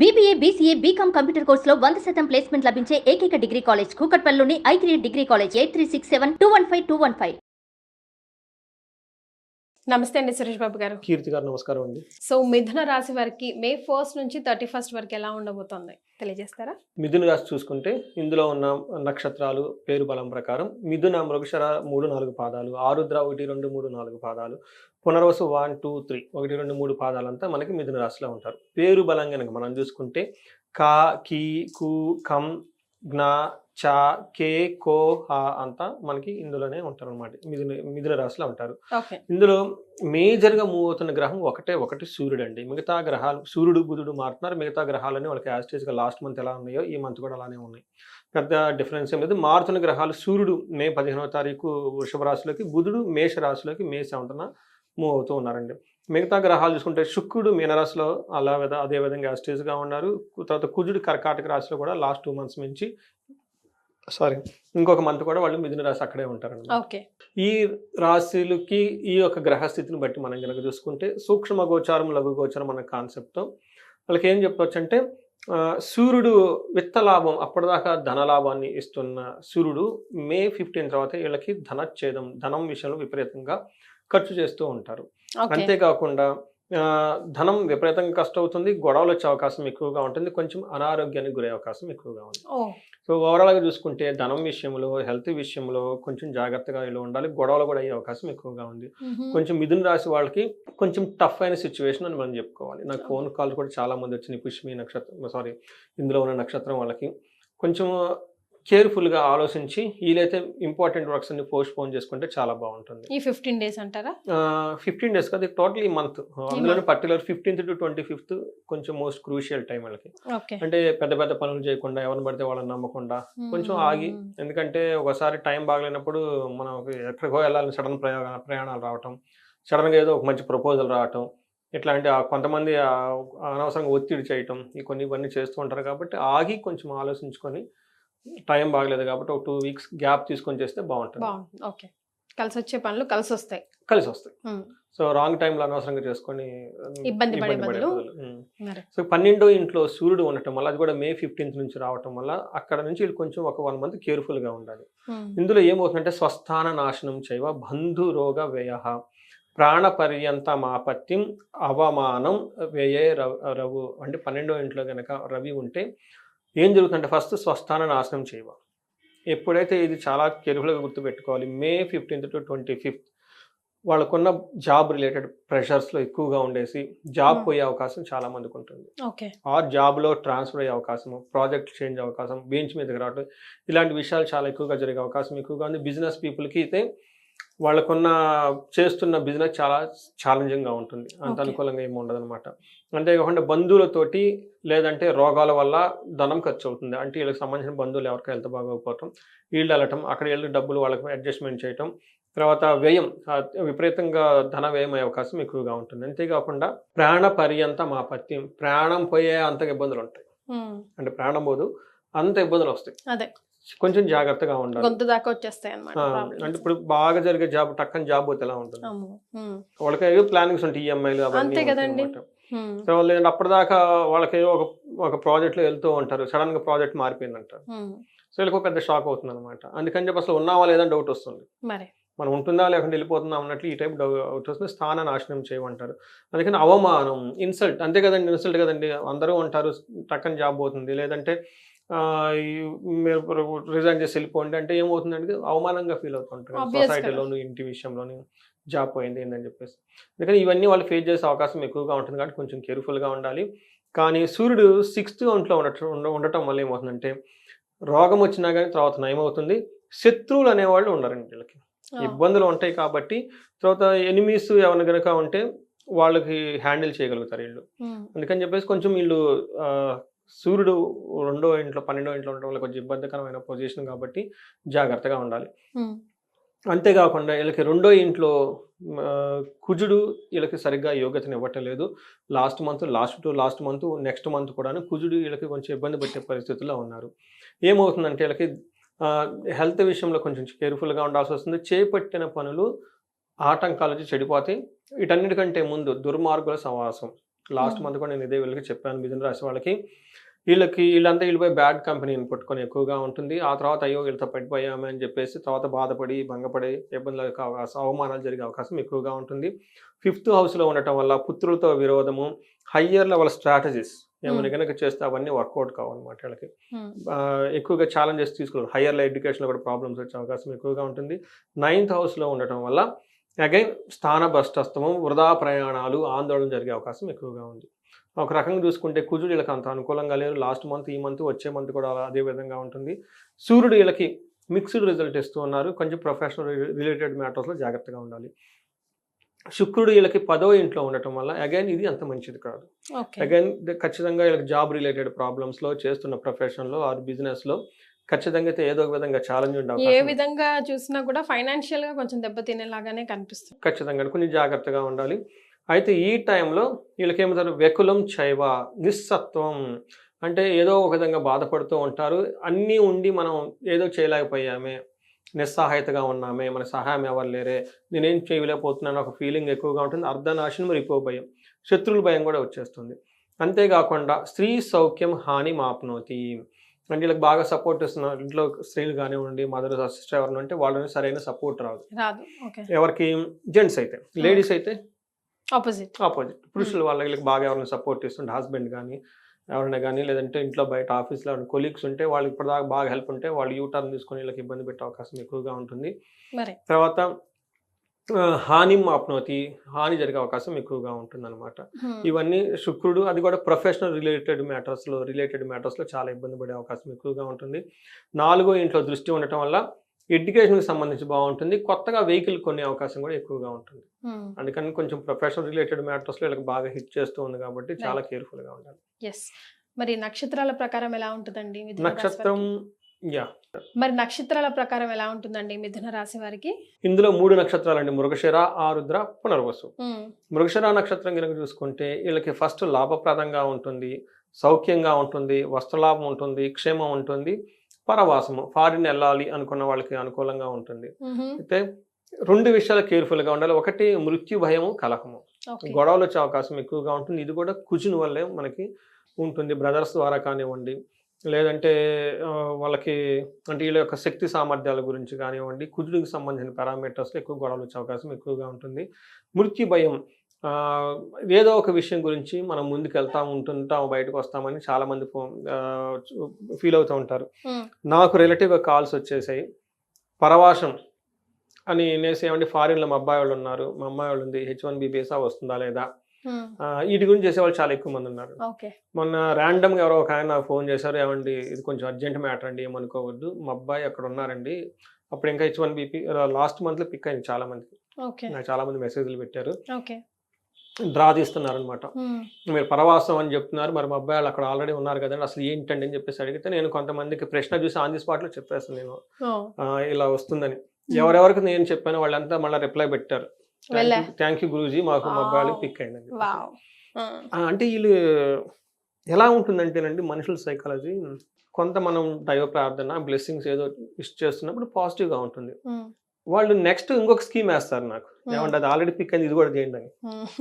BBA BCA BCom computer కోర్సులో వంద శాతం ప్లేస్మెంట్ లభించే ఏకైక degree college కూకట్పల్లిలోని I three degree college eight three six seven two one five two one five నమస్తే అండి సురేష్ బాబు గారు. కీర్తి గారు నమస్కారం అండి. సో మిథున రాశి వారికి మే ఫస్ట్ నుంచి థర్టీ ఫస్ట్ వరకు ఎలా ఉండబోతోంది? తెలియజేస్తారా? మిథున రాశి చూసుకుంటే ఇందులో ఉన్న నక్షత్రాలు పేరు బలం ప్రకారం మిథున మృగశర మూడు నాలుగు పాదాలు ఆరుద్ర ఒకటి రెండు మూడు నాలుగు పాదాలు పునర్వసు వన్ టూ త్రీ ఒకటి రెండు మూడు పాదాలంతా మనకి మిథున రాశిలో ఉంటారు. పేరు బలం కనుక మనం చూసుకుంటే కా కీ కు కం జ్ఞ చ కే కో హ అంతా మనకి ఇందులోనే ఉంటారు అనమాట మిథున మిథున రాశిలో ఉంటారు. ఇందులో మేజర్గా మూవ్ అవుతున్న గ్రహం ఒకటే ఒకటి సూర్యుడు అండి మిగతా గ్రహాలు సూర్యుడు బుధుడు మారుతున్నారు. మిగతా గ్రహాలని వాళ్ళకి యాస్టేజ్గా లాస్ట్ మంత్ ఎలా ఉన్నాయో ఈ మంత్ కూడా అలానే ఉన్నాయి. పెద్ద డిఫరెన్స్ ఏం లేదు. మారుతున్న గ్రహాలు సూర్యుడు మే పదిహేనవ తారీఖు వృషభ రాశిలోకి బుధుడు మేష రాశిలోకి మే సెవెంత్న మూవ్ అవుతూ ఉన్నారండి. మిగతా గ్రహాలు చూసుకుంటే శుక్రుడు మీనరాశిలో అలా విధ అదే విధంగా యాస్టేజ్గా ఉన్నారు. తర్వాత కుజుడు కర్కాటక రాశిలో కూడా లాస్ట్ టూ మంత్స్ నుంచి సారీ ఇంకొక మంత్ కూడా వాళ్ళు మిథున రాశి అక్కడే ఉంటారండి ఓకే. ఈ రాశులకి ఈ యొక్క గ్రహస్థితిని బట్టి మనం కనుక చూసుకుంటే సూక్ష్మ గోచారం లఘు గోచారం అన్న కాన్సెప్ట్తో వాళ్ళకి ఏం చెప్పవచ్చు అంటే సూర్యుడు విత్త లాభం అప్పటిదాకా ధనలాభాన్ని ఇస్తున్న సూర్యుడు మే ఫిఫ్టీన్ తర్వాత వీళ్ళకి ధనచ్ఛేదం ధనం విషయంలో విపరీతంగా ఖర్చు చేస్తూ ఉంటారు. అంతేకాకుండా ధనం విపరీతంగా కష్టం అవుతుంది గొడవలు వచ్చే అవకాశం ఎక్కువగా ఉంటుంది. కొంచెం అనారోగ్యానికి గురే అవకాశం ఎక్కువగా ఉంది. సో ఓవరాల్గా చూసుకుంటే ధనం విషయంలో హెల్త్ విషయంలో కొంచెం జాగ్రత్తగా ఇలా ఉండాలి. గొడవలు కూడా అయ్యే అవకాశం ఎక్కువగా ఉంది. కొంచెం మిథున రాశి వాళ్ళకి కొంచెం టఫ్ అయిన సిచ్యువేషన్ అని మనం చెప్పుకోవాలి. నాకు ఫోన్ కాల్ కూడా చాలా మంది వచ్చినాయి. పుష్మి నక్షత్రం సారీ ఇందులో ఉన్న నక్షత్రం వాళ్ళకి. కొంచెం కేర్ఫుల్గా ఆలోచించి వీలైతే ఇంపార్టెంట్ వర్క్స్ అన్ని పోస్ట్ పోన్ చేసుకుంటే చాలా బాగుంటుంది. ఈ ఫిఫ్టీన్ డేస్ అంటారా? ఫిఫ్టీన్ డేస్ కదా టోటల్ ఈ మంత్. అందులోనే particular fifteenth to twenty fifth కొంచెం మోస్ట్ క్రూషియల్ టైం వాళ్ళకి. అంటే పెద్ద పెద్ద పనులు చేయకుండా ఎవరిని పడితే వాళ్ళని నమ్మకుండా కొంచెం ఆగి ఎందుకంటే ఒకసారి టైం బాగలేనప్పుడు మనం ఎక్కడికో వెళ్ళాలని సడన్ ప్రయోగ ప్రయాణాలు రావటం సడన్గా ఏదో ఒక మంచి ప్రపోజల్ రావటం ఇట్లాంటి కొంతమంది అనవసరంగా ఒత్తిడి చేయటం కొన్ని ఇవన్నీ చేస్తూ ఉంటారు కాబట్టి ఆగి కొంచెం ఆలోచించుకొని టైం బాగలేదు కాబట్టి ఒక టూ వీక్స్ గ్యాప్ తీసుకొని చేస్తే బాగుంటుంది. బాగుంది ఓకే. కలిసి వచ్చే పనులు కలిసి వస్తాయి కలిసి వస్తాయి. సో రాంగ్ టైంలో అనవసరంగా చేసుకొని ఇబ్బంది పడే బదులు సో పన్నెండో ఇంట్లో సూర్యుడు ఉండటం వల్ల అది కూడా మే ఫిఫ్టీన్త్ నుంచి రావటం వల్ల అక్కడ నుంచి వీళ్ళు కొంచెం ఒక వన్ మంత్ కేర్ఫుల్గా ఉండాలి. మ్మ్. ఇందులో ఏమవుతుందంటే స్వస్థాన నాశనం చేయవ బంధు రోగ వ్యయ ప్రాణ పర్యంతమాపత్యం అవమానం వ్యయే రవ్- రవు అంటే పన్నెండో ఇంట్లో కనుక రవి ఉంటే ఏం జరుగుతుందంటే ఫస్ట్ స్వస్థాన నాశనం చేయవ? ఎప్పుడైతే ఇది చాలా కేర్ఫుల్గా గుర్తుపెట్టుకోవాలి May fifteenth to twenty fifth వాళ్ళకున్న జాబ్ రిలేటెడ్ ప్రెషర్స్లో ఎక్కువగా ఉండేసి జాబ్. పోయే అవకాశం చాలా మందికి ఉంటుంది. ఓకే. ఆ జాబ్లో ట్రాన్స్ఫర్ అయ్యే అవకాశం ప్రాజెక్ట్ చేంజ్ అవకాశం బెంచ్ మీదకి రావడం ఇలాంటి విషయాలు చాలా ఎక్కువగా జరిగే అవకాశం ఎక్కువగా ఉంది. బిజినెస్ పీపుల్కి అయితే వాళ్ళకున్న చేస్తున్న బిజినెస్ చాలా ఛాలెంజింగ్గా ఉంటుంది. అంత. అనుకూలంగా ఏమి ఉండదు అనమాట అంతేకాకుండా బంధువులతోటి లేదంటే రోగాల వల్ల ధనం ఖర్చు అవుతుంది అంటే వీళ్ళకి సంబంధించిన బంధువులు ఎవరికి హెల్త్ బాగోకపోవటం వీళ్ళు వెళ్ళటం అక్కడ వెళ్ళి డబ్బులు వాళ్ళకి అడ్జస్ట్మెంట్ చేయటం తర్వాత వ్యయం విపరీతంగా ధన వ్యయం అయ్యే అవకాశం ఎక్కువగా ఉంటుంది. అంతేకాకుండా ప్రాణ పర్యంతం ఆపత్యం ప్రాణం పోయే అంత ఇబ్బందులు ఉంటాయి. అంటే ప్రాణం పోదు అంత ఇబ్బందులు వస్తాయి. అదే. కొంచెం జాగ్రత్తగా ఉండాలి. గొంతు దాకా వచ్చేస్తాయి అనమాట అంటే ఇప్పుడు బాగా జరిగే జాబ్ టక్కని జాబ్ పోతే ఎలా ఉంటుంది? వాళ్ళకి ఏవో ప్లానింగ్స్ ఉంటాయి ఈఎంఐలు అవన్నీ అంతే కదండి. సో ఏంటంటే అప్పటిదాకా వాళ్ళకి ఏదో ఒక ఒక ప్రాజెక్ట్లో వెళ్తూ ఉంటారు సడన్గా ప్రాజెక్ట్ మారిపోయిందంటారు సో వీళ్ళకి ఒక పెద్ద షాక్ అవుతుంది అనమాట అందుకని చెప్పి అసలు ఉన్నావా లేదని డౌట్ వస్తుంది. మరి. మనం ఉంటుందా లేకుంటే వెళ్ళిపోతుందా అన్నట్లు ఈ టైప్ డౌట్ వస్తుంది స్థాన నాశనం చేయమంటారు. అందుకని అవమానం ఇన్సల్ట్ అంతే కదండి ఇన్సల్ట్ కదండి. అందరూ ఉంటారు టక్కని జాబ్ పోతుంది. లేదంటే మీరు రిజైన్ చేసి వెళ్ళిపోండి అంటే ఏమవుతుందంటే అవమానంగా ఫీల్ అవుతుంటారు. సొసైటీలోను ఇంటి విషయంలోని జాబ్ పోయింది ఏందని చెప్పేసి అందుకని ఇవన్నీ వాళ్ళు ఫేస్ చేసే అవకాశం ఎక్కువగా ఉంటుంది కాబట్టి కొంచెం కేర్ఫుల్గా ఉండాలి కానీ సూర్యుడు సిక్స్త్ ఒంట్లో ఉండటం ఉండ- ఉండటం వల్ల ఏమవుతుందంటే రోగం వచ్చినా కానీ తర్వాత నయమవుతుంది శత్రువులు అనేవాళ్ళు ఉండరండి వీళ్ళకి. ఇబ్బందులు ఉంటాయి కాబట్టి తర్వాత ఎనిమీస్ ఎవరిని కనుక ఉంటే వాళ్ళకి హ్యాండిల్ చేయగలుగుతారు వీళ్ళు. అందుకని చెప్పేసి కొంచెం వీళ్ళు సూర్యుడు రెండో ఇంట్లో పన్నెండో ఇంట్లో ఉండడం వల్ల కొంచెం ఇబ్బందికరమైన పొజిషన్ కాబట్టి జాగ్రత్తగా ఉండాలి. అంతేకాకుండా వీళ్ళకి రెండో ఇంట్లో కుజుడు వీళ్ళకి సరిగ్గా యోగ్యతను ఇవ్వట్లేదు last month last to last month next month కూడాను కుజుడు వీళ్ళకి కొంచెం ఇబ్బంది పెట్టే పరిస్థితుల్లో ఉన్నారు. ఏమవుతుందంటే వీళ్ళకి హెల్త్ విషయంలో కొంచెం కేర్ఫుల్గా ఉండాల్సి వస్తుంది. చేపట్టిన పనులు ఆటంకాలు వచ్చి చెడిపోతాయి. వీటన్నిటికంటే ముందు దుర్మార్గుల సమాసం లాస్ట్ Hmm. మంత్ కూడా నేను ఇదే వీళ్ళకి చెప్పాను మిథున రాశి వాళ్ళకి. వీళ్ళకి వీళ్ళంతా వీళ్ళపై బ్యాడ్ కంపెనీని పట్టుకొని ఎక్కువగా ఉంటుంది. ఆ తర్వాత అయ్యో వీళ్ళతో పడిపోయామే అని చెప్పేసి తర్వాత బాధపడి భంగపడి ఇబ్బందులకు అవకాశం అవమానాలు జరిగే అవకాశం ఎక్కువగా ఉంటుంది. ఫిఫ్త్ హౌస్లో ఉండటం వల్ల పుత్రులతో విరోధము హయ్యర్ లెవెల్ స్ట్రాటజీస్ ఏమైనా Hmm. కనుక చేస్తే అవన్నీ వర్కౌట్ కావాలన్నమాట వీళ్ళకి. ఆ, ఎక్కువగా ఛాలెంజెస్ తీసుకోవాలి హయ్యర్ ఎడ్యుకేషన్లో కూడా ప్రాబ్లమ్స్ వచ్చే అవకాశం ఎక్కువగా ఉంటుంది. నైన్త్ హౌస్లో ఉండటం వల్ల అగైన్ స్థాన భ్రష్టత్వము వృధా ప్రయాణాలు ఆందోళన జరిగే అవకాశం ఎక్కువగా ఉంది. ఒక రకంగా చూసుకుంటే కుజుడు వీళ్ళకి అంత అనుకూలంగా లేరు. లాస్ట్ మంత్ ఈ మంత్ వచ్చే మంత్ కూడా అలా అదే విధంగా ఉంటుంది. సూర్యుడు వీళ్ళకి మిక్స్డ్ రిజల్ట్ ఇస్తూ ఉన్నారు. కొంచెం ప్రొఫెషనల్ రిలేటెడ్ మ్యాటర్స్లో జాగ్రత్తగా ఉండాలి. శుక్రుడు వీళ్ళకి పదో ఇంట్లో ఉండటం వల్ల అగైన్ ఇది అంత మంచిది కాదు. అగైన్ ఖచ్చితంగా వీళ్ళకి జాబ్ రిలేటెడ్ ప్రాబ్లమ్స్లో చేస్తున్న ప్రొఫెషన్లో ఆర్ బిజినెస్లో ఖచ్చితంగా అయితే ఏదో ఒక విధంగా ఛాలెంజ్ ఉండే ఏ. విధంగా చూసినా కూడా ఫైనాన్షియల్గా కొంచెం దెబ్బతినేలాగానే కనిపిస్తుంది. ఖచ్చితంగా కొంచెం జాగ్రత్తగా ఉండాలి. అయితే ఈ టైంలో వీళ్ళకి ఏమంటారు? వెకులం చైవ నిస్సత్వం అంటే ఏదో ఒక విధంగా బాధపడుతూ ఉంటారు. అన్నీ ఉండి మనం ఏదో చేయలేకపోయామే. నిస్సహాయతగా ఉన్నామే. మన సహాయం ఎవరు లేరే. నేనేం చేయలేకపోతున్నాను. ఒక ఫీలింగ్ ఎక్కువగా ఉంటుంది. అర్ధనాశనం రిపో భయం. శత్రువుల భయం కూడా వచ్చేస్తుంది. అంతేకాకుండా స్త్రీ సౌఖ్యం హాని మాప్నోతి అంటే వీళ్ళకి బాగా సపోర్ట్ ఇస్తున్నారు ఇంట్లో స్త్రీలు కానివ్వండి మదర్ సిస్టర్ ఎవరైనా ఉంటే వాళ్ళని సరైన సపోర్ట్ రాదు. ఎవరికి జెంట్స్ అయితే లేడీస్ అయితే ఆపోజిట్ ఆపోజిట్ పురుషులు వాళ్ళకి బాగా ఎవరైనా సపోర్ట్ ఇస్తుంటే హస్బెండ్ కానీ ఎవరైనా కానీ లేదంటే ఇంట్లో బయట ఆఫీస్లో కొలీగ్స్ ఉంటే వాళ్ళకి ఇప్పటిదాకా బాగా హెల్ప్ ఉంటే వాళ్ళు యూ టర్న్ తీసుకొని వీళ్ళకి ఇబ్బంది పెట్టే అవకాశం ఎక్కువగా ఉంటుంది. తర్వాత హాని మాప్నోతి హాని జరిగే అవకాశం ఎక్కువగా ఉంటుంది అనమాట ఉమ్, ఇవన్నీ శుక్రుడు అది కూడా ప్రొఫెషనల్ రిలేటెడ్ మ్యాటర్స్లో రిలేటెడ్ మ్యాటర్స్లో చాలా ఇబ్బంది పడే అవకాశం ఎక్కువగా ఉంటుంది. నాలుగో ఇంట్లో దృష్టి ఉండటం వల్ల ఎడ్యుకేషన్కి సంబంధించి బాగుంటుంది. కొత్తగా వెహికల్ కొనే అవకాశం కూడా ఎక్కువగా ఉంటుంది. అందుకని కొంచెం ప్రొఫెషనల్ రిలేటెడ్ మ్యాటర్స్లో వీళ్ళకి బాగా హిట్ చేస్తూ ఉంది కాబట్టి చాలా కేర్ఫుల్గా ఉండాలి. మరి నక్షత్రాల ప్రకారం ఎలా ఉంటుందండి? నక్షత్రం? యా మరి నక్షత్రాల ప్రకారం ఎలా ఉంటుందండి మిథున రాశి వారికి? ఇందులో మూడు నక్షత్రాలండి. మృగశిర ఆరుద్ర పునర్వసు. మృగశిర నక్షత్రం కనుక చూసుకుంటే వీళ్ళకి ఫస్ట్ లాభప్రదంగా ఉంటుంది సౌఖ్యంగా ఉంటుంది వస్త్రలాభం ఉంటుంది క్షేమం ఉంటుంది పరవాసము ఫారిన్ వెళ్ళాలి అనుకున్న వాళ్ళకి అనుకూలంగా ఉంటుంది. అయితే రెండు విషయాలు కేర్ఫుల్గా ఉండాలి. ఒకటి మృత్యు భయము కలహము. ఓకే. గొడవలు వచ్చే అవకాశం ఎక్కువగా ఉంటుంది. ఇది కూడా కుజుని వల్లే మనకి ఉంటుంది. బ్రదర్స్ ద్వారా కానివ్వండి లేదంటే వాళ్ళకి అంటే వీళ్ళ యొక్క శక్తి సామర్థ్యాల గురించి కానివ్వండి కుజుడికి సంబంధించిన పారామీటర్స్లో ఎక్కువ గొడవలు వచ్చే అవకాశం ఎక్కువగా ఉంటుంది. మృత్యు భయం ఏదో ఒక విషయం గురించి మనం ముందుకు వెళ్తాం ఉంటుంటాం బయటకు వస్తామని చాలామంది ఫీల్ అవుతూ ఉంటారు. నాకు రిలేటివ్గా కాల్స్ వచ్చేసాయి. పరవాసం అని నేసి ఏమంటే ఫారిన్లో మా అబ్బాయి వాళ్ళు ఉన్నారు. మా అమ్మాయి వాళ్ళు ఉంది హెచ్ వన్ బి వీసా వస్తుందా లేదా? వీటి గురించి చేసేవాళ్ళు చాలా ఎక్కువ మంది ఉన్నారు. మొన్న ర్యాండమ్గా ఎవరో ఒక ఆయన నాకు ఫోన్ చేశారు ఏమండి ఇది కొంచెం అర్జెంట్ మ్యాటర్ అండి ఏమనుకోవద్దు మా అబ్బాయి అక్కడ ఉన్నారండి అప్పుడు ఇంకా హెచ్ వన్ బీపీ లాస్ట్ మంత్లో పిక్ అయింది చాలా మందికి. నాకు చాలా మంది మెసేజ్లు పెట్టారు. డ్రా తీస్తున్నారనమాట ఉమ్, మీరు పరవాసం అని చెప్తున్నారు మరి మా అబ్బాయి వాళ్ళు అక్కడ ఆల్రెడీ ఉన్నారు కదండి అసలు ఏంటండి అని చెప్పేసి అడిగితే నేను కొంతమందికి ప్రశ్న చూసి ఆన్ ది స్పాట్లో చెప్పేస్తాను నేను. ఇలా వస్తుందని. ఎవరెవరికి నేను చెప్పాను వాళ్ళంతా మళ్ళీ రిప్లై పెట్టారు. థ్యాంక్ యూ గురూజీ మాకు మా అబ్బాయి. పిక్ అయిందండి అంటే వీళ్ళు ఎలా ఉంటుందంటేనండి మనుషుల సైకాలజీ కొంత మనం దైవ ప్రార్థన బ్లెస్సింగ్స్ ఏదో ఇష్ట చేస్తున్నప్పుడు పాజిటివ్గా ఉంటుంది. వాళ్ళు నెక్స్ట్ ఇంకొక స్కీమ్ వేస్తారు నాకు. ఏమంటే అది ఆల్రెడీ పిక్ అయింది ఇది కూడా చేయండి అని.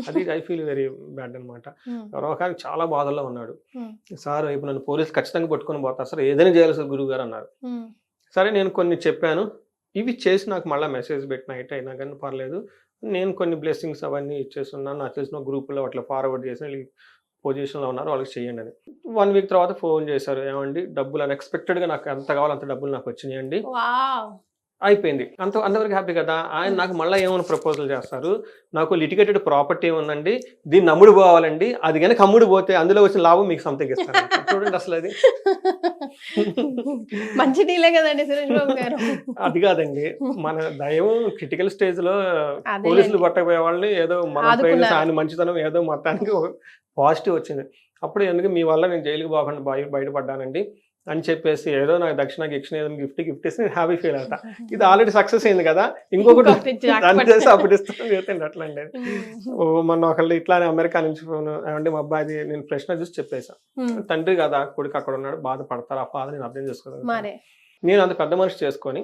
అది ఐ ఫీల్ వెరీ బ్యాడ్ అనమాట. ఎవరో చాలా బాధల్లో ఉన్నాడు. సార్ ఇప్పుడు నన్ను పోలీసులు ఖచ్చితంగా పట్టుకొని పోతారు. సార్ ఏదైనా చేయాలి సార్ గురువు గారు అన్నారు. సరే నేను కొన్ని చెప్పాను. ఇవి చేసి నాకు మళ్ళీ మెసేజ్ పెట్టిన నైట్ అయినా కానీ పర్లేదు. నేను కొన్ని బ్లెస్సింగ్స్ అవన్నీ ఇచ్చేస్తున్నాను నాకు తెలిసిన గ్రూపులో అట్లా ఫార్వర్డ్ చేసి పొజిషన్లో ఉన్నారు. వాళ్ళకి చేయండి అని. వన్ వీక్ తర్వాత ఫోన్ చేశారు. ఏమండి? డబ్బులు అన్ఎక్స్పెక్టెడ్గా నాకు ఎంత కావాలో అంత డబ్బులు నాకు వచ్చినాయండి. అయిపోయింది. అంత అంతవరకు హ్యాపీ కదా? ఆయన నాకు మళ్ళీ ఏమైనా ప్రపోజల్ చేస్తారు? నాకు లిటిగేటెడ్ ప్రాపర్టీ ఉందండి. దీన్ని అమ్ముడు పోవాలండి. అది కనుక అమ్ముడు పోతే అందులో వచ్చిన లాభం మీకు సంథింగ్ ఇస్తాను చూడండి అసలు అది. మంచి డీలే కదండి సురేష్ బాబు గారు. అది కాదండి. మన దైవం క్రిటికల్ స్టేజ్లో. పోలీసులు పట్టకపోయే వాళ్ళని ఏదో మన ఆయన మంచితనం ఏదో మొత్తానికి పాజిటివ్ వచ్చింది. అప్పుడు ఎందుకు మీ వల్ల నేను జైలుకి పోకుండా బయ బయటపడ్డానండి. అని చెప్పేసి ఏదో నాకు దక్షిణ గిక్షణ ఏదో గిఫ్ట్ గిఫ్ట్ ఇస్తే నేను హ్యాపీ ఫీల్ అవుతా ఇది ఆల్రెడీ సక్సెస్ అయింది కదా? ఇంకొకటి. దాన్ని చేసి అప్పుడు ఇస్తాను చెప్తాను అట్లా అండి. ఉమ్, ఓ మొన్న ఒకళ్ళు ఇట్లానే అమెరికా నుంచి ఫోన్ అంటే మా అబ్బాయిది నేను ప్రశ్న చూసి చెప్పేసా. ఉమ్, తండ్రి కదా కొడుకు అక్కడ ఉన్నాడు బాధపడతారు ఆ బాధ నేను అర్థం చేసుకోగలను నేను అంత పెద్ద మనిషి చేసుకొని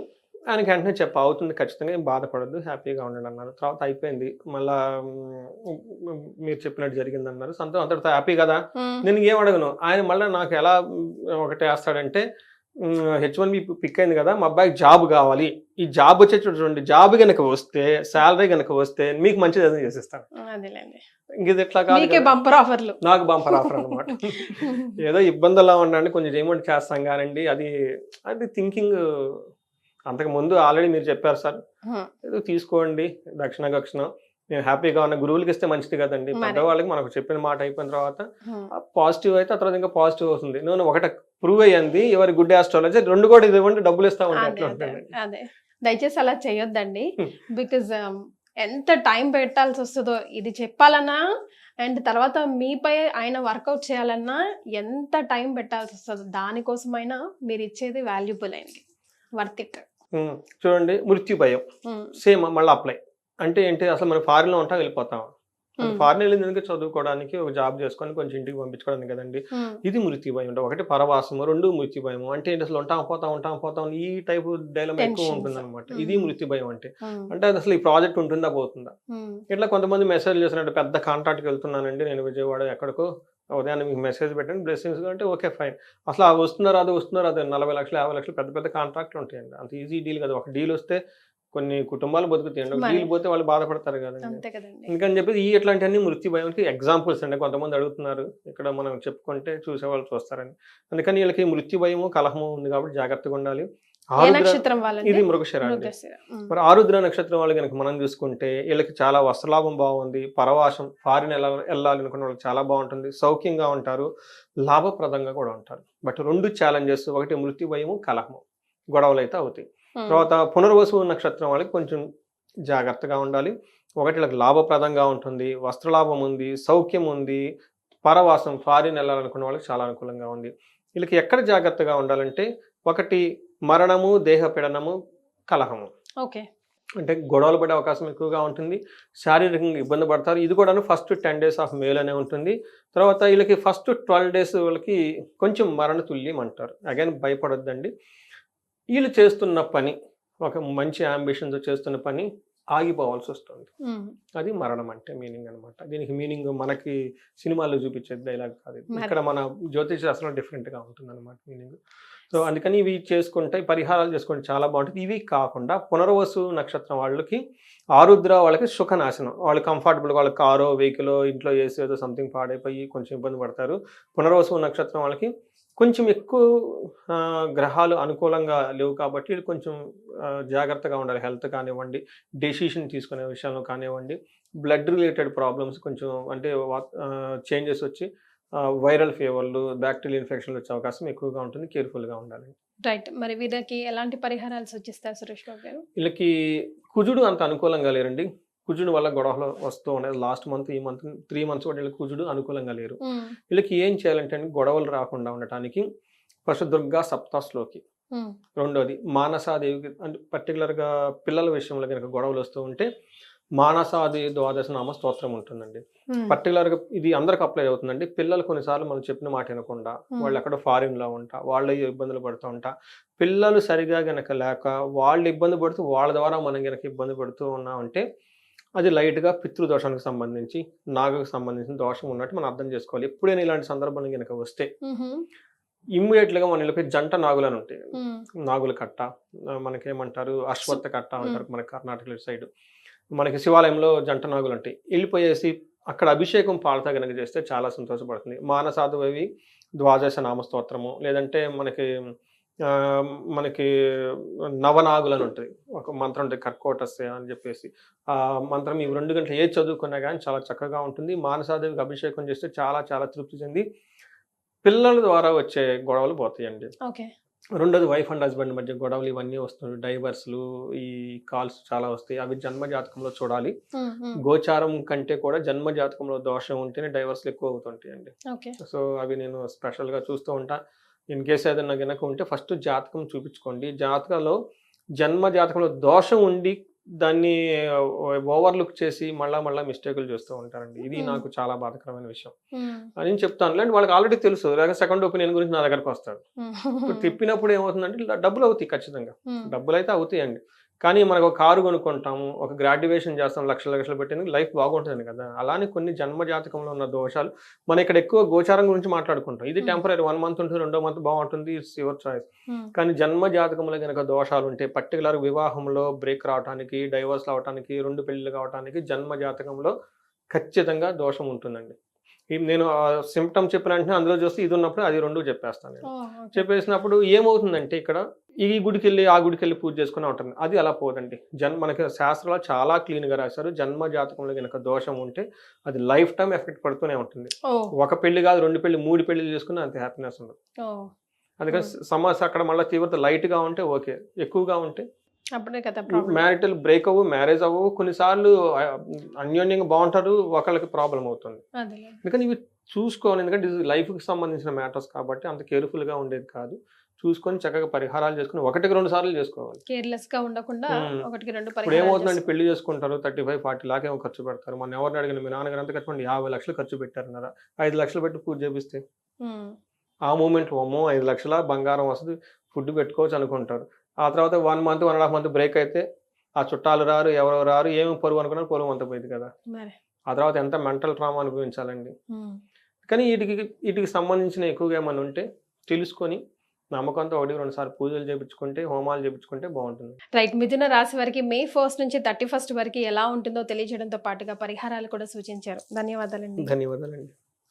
ఆయనకి వెంటనే చెప్ప అవుతుంది ఖచ్చితంగా ఏం బాధపడద్దు హ్యాపీగా ఉండండి అన్నారు. తర్వాత అయిపోయింది. మళ్ళా మీరు చెప్పినట్టు జరిగింది అన్నారు సంతో అంతటితో హ్యాపీ కదా? నేను ఏం అడగను. ఆయన మళ్ళీ నాకు ఎలా ఒకటి వేస్తాడంటే హెచ్ వన్ బి పిక్ అయింది కదా మా అబ్బాయికి జాబ్ కావాలి. ఈ జాబ్ వచ్చే చూడండి జాబ్ కనుక వస్తే శాలరీ కనుక వస్తే మీకు మంచిది ఏదైనా చేసిస్తాను ఇది ఎట్లా కాదు. బంపర్ ఆఫర్లు. నాకు బంపర్ ఆఫర్ అనమాట ఏదో ఇబ్బందుల్లో ఉండండి కొంచెం చేయమంటే చేస్తాం కానండి అది అది థింకింగ్ అంతకు ముందు ఆల్రెడీ మీరు చెప్పారు సార్. ఏదో తీసుకోండి దక్షిణ దక్షిణ నేను హ్యాపీగా ఉన్న గురువులకి ఇస్తే మంచిది కదండి. పెద్దవాళ్ళకి మనకు చెప్పిన మాట అయిపోయిన తర్వాత. పాజిటివ్ అయితే ఆ తర్వాత ఇంకా పాజిటివ్ అవుతుంది నేను ఒకటి ప్రూవ్ అయ్యింది ఎవరి గుడ్ ఆస్ట్రాలజీ రెండు కూడా ఇది ఇవ్వండి డబ్బులు ఇస్తా ఉంటాయి దయచేసి అలా చేయొద్దండి. బికాజ్ ఎంత టైం పెట్టాల్సి వస్తుందో ఇది చెప్పాలన్నా అండ్ తర్వాత మీపై ఆయన వర్కౌట్ చేయాలన్నా ఎంత టైం పెట్టాల్సి వస్తుందో దానికోసమైనా మీరు ఇచ్చేది వాల్యుబుల్ అయింది వర్త్ ఇట్. చూడండి మృత్యు భయం. సేమ్ మళ్ళీ అప్లై అంటే ఏంటి అసలు మనం ఫారిన్లో ఉంటాం వెళ్ళిపోతాం. ఫారిన్ వెళ్ళింది చదువుకోవడానికి ఒక జాబ్ చేసుకొని కొంచెం ఇంటికి పంపించుకోవడానికి కదండి. ఇది మృత్యు భయం ఉంటుంది ఒకటి పరవాసము రెండు మృత్యు భయము. అంటే ఏంటి అసలు ఉంటాం పోతాం ఉంటాం పోతాం ఈ టైప్ డైలమ్ ఎక్కువ. ఉంటుంది అనమాట. ఇది మృత్యు భయం అంటే. అంటే అది అసలు ఈ ప్రాజెక్ట్ ఉంటుందా పోతుందా? ఇట్లా కొంతమంది మెసేజ్ చేసినట్టు పెద్ద కాంట్రాక్ట్కి వెళ్తున్నానండి. నేను విజయవాడ ఎక్కడికో ఉదయాన్నే మీకు మెసేజ్ పెట్టండి బ్లెస్సింగ్స్ అంటే ఓకే ఫైన్ అసలు ఆ వస్తున్నారు అది వస్తున్నారు అది నలభై లక్షలు యాభై లక్షలు పెద్ద పెద్ద కాంట్రాక్ట్లు ఉంటాయండి. అంత ఈజీ డీల్ కదా. ఒక డీల్ వస్తే కొన్ని కుటుంబాలు బతుకుతాయండి. ఒక. డీల్ పోతే వాళ్ళు బాధపడతారు కదండి. ఎందుకని చెప్పి ఈ ఇట్లాంటివన్నీ మృత్యు భయంకి ఎగ్జాంపుల్స్ అండి. కొంతమంది అడుగుతున్నారు ఇక్కడ మనం చెప్పుకుంటే చూసేవాళ్ళు చూస్తారని. అందుకని వీళ్ళకి మృత్యు భయము కలహము ఉంది కాబట్టి జాగ్రత్తగా ఉండాలి. నక్షత్రం ఇది మృగశిర. మరి ఆరుద్ర నక్షత్రం వాళ్ళు కనుక మనం చూసుకుంటే వీళ్ళకి చాలా వస్త్రలాభం బాగుంది పరవాసం ఫారిన్ వెళ్ళ వెళ్ళాలి అనుకున్న వాళ్ళకి చాలా బాగుంటుంది సౌఖ్యంగా ఉంటారు లాభప్రదంగా కూడా ఉంటారు. బట్ రెండు ఛాలెంజెస్ ఒకటి మృత్యు భయము కలహము. గొడవలు అయితే అవుతాయి. తర్వాత పునర్వసు నక్షత్రం వాళ్ళకి కొంచెం జాగ్రత్తగా ఉండాలి. ఒకటి వీళ్ళకి లాభప్రదంగా ఉంటుంది వస్త్రలాభం ఉంది సౌఖ్యం ఉంది పరవాసం ఫారిన్ వెళ్ళాలనుకున్న వాళ్ళకి చాలా అనుకూలంగా ఉంది. వీళ్ళకి ఎక్కడ జాగ్రత్తగా ఉండాలంటే ఒకటి మరణము దేహపీడనము కలహము. ఓకే. అంటే గొడవలు పడే అవకాశం ఎక్కువగా ఉంటుంది. శారీరకంగా ఇబ్బంది పడతారు. ఇది కూడా ఫస్ట్ టెన్ డేస్ ఆఫ్ మేల్ అనే ఉంటుంది. తర్వాత వీళ్ళకి ఫస్ట్ ట్వెల్వ్ డేస్ వాళ్ళకి కొంచెం మరణ తుల్యం అంటారు. అగైన్ భయపడొద్దండి. వీళ్ళు చేస్తున్న పని ఒక మంచి అంబిషన్తో చేస్తున్న పని ఆగిపోవాల్సి వస్తుంది. అది మరణం అంటే మీనింగ్ అన్నమాట. దీనికి మీనింగ్ మనకి సినిమాల్లో చూపించే డైలాగ్ కాదు. ఇక్కడ మన జ్యోతిష శాస్త్రం డిఫరెంట్గా ఉంటుంది అనమాట మీనింగ్. సో అందుకని ఇవి చేసుకుంటే పరిహారాలు చేసుకుంటే చాలా బాగుంటుంది. ఇవి కాకుండా పునర్వసు నక్షత్రం వాళ్ళకి ఆరుద్ర వాళ్ళకి సుఖనాశనం. వాళ్ళు కంఫర్టబుల్ వాళ్ళ కారో వెహికల్ ఇంట్లో వేసి ఏదో సంథింగ్ పాడైపోయి కొంచెం ఇబ్బంది పడతారు. పునర్వసు నక్షత్రం వాళ్ళకి కొంచెం ఎక్కువ గ్రహాలు అనుకూలంగా లేవు కాబట్టి వీళ్ళు కొంచెం జాగ్రత్తగా ఉండాలి. హెల్త్ కానివ్వండి డెసిషన్ తీసుకునే విషయంలో కానివ్వండి బ్లడ్ రిలేటెడ్ ప్రాబ్లమ్స్ కొంచెం అంటే చేంజెస్ వచ్చి వైరల్ ఫీవర్లు బ్యాక్టీరియల్ ఇన్ఫెక్షన్లు వచ్చే అవకాశం ఎక్కువగా ఉంటుంది కేర్ఫుల్గా ఉండాలి. రైట్. మరి వీళ్ళకి ఎలాంటి పరిహారాలు సూచిస్తారు సురేష్ బాబు గారు? వీళ్ళకి కుజుడు అంత అనుకూలంగా లేరండి. కుజుడు వల్ల గొడవలు వస్తూ ఉన్నాయి. లాస్ట్ మంత్ ఈ మంత్ త్రీ మంత్స్ కూడా వీళ్ళకి కుజుడు అనుకూలంగా లేరు. వీళ్ళకి ఏం చేయాలంటే గొడవలు రాకుండా ఉండటానికి ఫస్ట్ దుర్గా సప్తాశ్లోకి. ఉమ్. రెండోది మానసాదేవికి అంటే పర్టికులర్గా పిల్లల విషయంలో కనుక గొడవలు వస్తూ ఉంటే మానసాదేవి ద్వాదశ నామ స్తోత్రం ఉంటుందండి. ఉమ్. పర్టికులర్గా ఇది అందరికి అప్లై అవుతుందండి. పిల్లలు కొన్నిసార్లు మనం చెప్పిన మాట వినకుండా. వాళ్ళు ఎక్కడో ఫారిన్లో ఉంటా వాళ్ళ ఇబ్బందులు పడుతూ ఉంటా. పిల్లలు సరిగా గనక లేక వాళ్ళు ఇబ్బంది పడుతూ వాళ్ళ ద్వారా మనం గనక ఇబ్బంది పడుతూ ఉన్నామంటే అది లైట్గా పితృదోషానికి సంబంధించి నాగకు సంబంధించిన దోషం ఉన్నట్టు మనం అర్థం చేసుకోవాలి. ఎప్పుడైనా ఇలాంటి సందర్భాలు గనక వస్తే గా మన వీళ్ళకి జంట నాగులు అని ఉంటాయి. నాగుల కట్ట మనకేమంటారు అశ్వత్థ కట్ట అంటారు మన కర్ణాటక సైడ్. మనకి శివాలయంలో జంట నాగులు ఉంటాయి వెళ్ళిపోయేసి అక్కడ అభిషేకం పాలత కనుక చేస్తే చాలా సంతోషపడుతుంది. మానసాధువి ద్వాదశ నామస్తోత్రము లేదంటే మనకి మనకి నవనాగులు అని ఉంటుంది. ఒక మంత్రం ఉంటుంది కర్కోటస్య అని చెప్పేసి. ఆ మంత్రం ఈ రెండు గంటలు ఏ చదువుకున్నా కానీ చాలా చక్కగా ఉంటుంది. మానసాదేవికి అభిషేకం చేస్తే చాలా చాలా తృప్తి చెంది పిల్లల ద్వారా వచ్చే గొడవలు పోతాయండి. ఓకే. రెండోది వైఫ్ అండ్ హస్బెండ్ మధ్య గొడవలు ఇవన్నీ వస్తున్నాయి. డైవర్స్లు ఈ కాల్స్ చాలా వస్తాయి. అవి జన్మ జాతకంలో చూడాలి. గోచారం కంటే కూడా జన్మ జాతకంలో దోషం ఉంటేనే డైవర్స్లు ఎక్కువ అవుతుంటాయండి. ఓకే. సో అవి నేను స్పెషల్గా చూస్తూ ఉంటా. ఇన్ కేస్ ఏదైనా కనుక ఉంటే ఫస్ట్ జాతకం చూపించుకోండి. జాతకంలో జన్మ జాతకంలో దోషం ఉండి దాన్ని ఓవర్లుక్ చేసి మళ్ళా మళ్ళా మిస్టేకులు చేస్తూ ఉంటారండి. ఇది. నాకు చాలా బాధకరమైన విషయం. అని చెప్తాను లేదంటే వాళ్ళకి ఆల్రెడీ తెలుసు. లేకపోతే సెకండ్ ఒపీనియన్ గురించి నా దగ్గరకు వస్తాడు. ఇప్పుడు తిప్పినప్పుడు ఏమవుతుందంటే డబ్బులు అవుతాయి ఖచ్చితంగా. డబ్బులు అయితే అవుతాయండి. కానీ మనకు ఒక కారు కొనుక్కుంటాము ఒక గ్రాడ్యుయేషన్ చేస్తాం లక్షల లక్షలు పెట్టేందుకు లైఫ్ బాగుంటుంది కదా. అలానే కొన్ని జన్మ జాతకంలో ఉన్న దోషాలు మనం ఇక్కడ ఎక్కువ గోచారం గురించి మాట్లాడుకుంటాం. ఇది. టెంపరీ వన్ మంత్ ఉంటుంది రెండో మంత్ బాగుంటుంది ఇట్స్ యువర్ చాయిస్ కానీ జన్మ జాతకంలో కనుక దోషాలు ఉంటే పర్టికులర్ వివాహంలో బ్రేక్ రావడానికి డైవర్స్ అవడానికి రెండు పెళ్ళిళ్ళు కావడానికి జన్మ జాతకంలో ఖచ్చితంగా దోషం ఉంటుందండి. నేను సిమ్టమ్ చెప్పిన వెంటనే అందులో చూస్తే ఇది ఉన్నప్పుడు అది రెండు చెప్పేస్తాను నేను. చెప్పేసినప్పుడు ఏమవుతుందంటే ఇక్కడ ఈ గుడికి వెళ్ళి ఆ గుడికి వెళ్ళి పూజ చేసుకుని ఉంటుంది. అది అలా పోదండి. జన్ మనకి శాస్త్రాలు చాలా క్లీన్గా రాశారు. జన్మ జాతకంలో కనుక దోషం ఉంటే అది లైఫ్ టైం ఎఫెక్ట్ పడుతూనే ఉంటుంది. ఒక పెళ్ళి కాదు రెండు పెళ్ళి మూడు పెళ్ళి చేసుకుని అంత హ్యాపీనెస్ ఉండదు. అందుకని సమస్య అక్కడ మళ్ళీ తీవ్రత లైట్గా ఉంటే ఓకే. ఎక్కువగా ఉంటే అప్పుడే కదా ప్రాబ్లం మ్యారిటల్ బ్రేక్ అవ్వు మ్యారేజ్ అవ్వవు కొన్నిసార్లు అన్యోన్యంగా బాగుంటారు ఒకళ్ళకి ప్రాబ్లం అవుతుంది. అందుకని ఇవి చూసుకోవాలి ఎందుకంటే ఇది లైఫ్కి సంబంధించిన మ్యాటర్స్ కాబట్టి అంత కేర్ఫుల్గా ఉండేది కాదు. చూసుకొని చక్కగా పరిహారాలు చేసుకుని ఒకటికి రెండు సార్లు చేసుకోవాలి. కేర్లెస్గా ఉండకుండా. ఒకటికి రెండు ఇప్పుడు ఏమవుతుందండి పెళ్ళి చేసుకుంటారు థర్టీ ఫైవ్ ఫార్టీ లాక్ ఏమో ఖర్చు పెడతారు. మన ఎవరిని అడిగిన మీ నాన్నగారు ఎంత కట్టండి యాభై లక్షలు ఖర్చు పెట్టారన్నారా ఐదు లక్షలు పెట్టి పూజ చేపిస్తే? ఆ మూమెంట్ అమ్మో ఐదు లక్షల బంగారం వస్తుంది ఫుడ్ పెట్టుకోవచ్చు అనుకుంటారు. ఆ తర్వాత one month one and half month break అయితే ఆ చుట్టాలు రారు ఎవరో రారు ఏమి పొరుగు అనుకున్నారు పొరుగు అంత పోయింది కదా. ఆ తర్వాత ఎంత మెంటల్ ట్రామా అనుభవించాలండి. కానీ వీటికి వీటికి సంబంధించిన ఎక్కువగా ఏమైనా ఉంటే తెలుసుకొని నమ్మకంతో ఒకటి రెండు సార్లు పూజలు చేయించుకుంటే హోమాలు చేయించుకుంటే బాగుంటుంది. రైట్. మిథున రాశి వారికి మే ఫస్ట్ నుంచి థర్టీ ఫస్ట్ వరకు ఎలా ఉంటుందో తెలియజేయడంతో పాటుగా పరిహారాలు కూడా సూచించారు. ధన్యవాదాలండి. ధన్యవాదాలండి.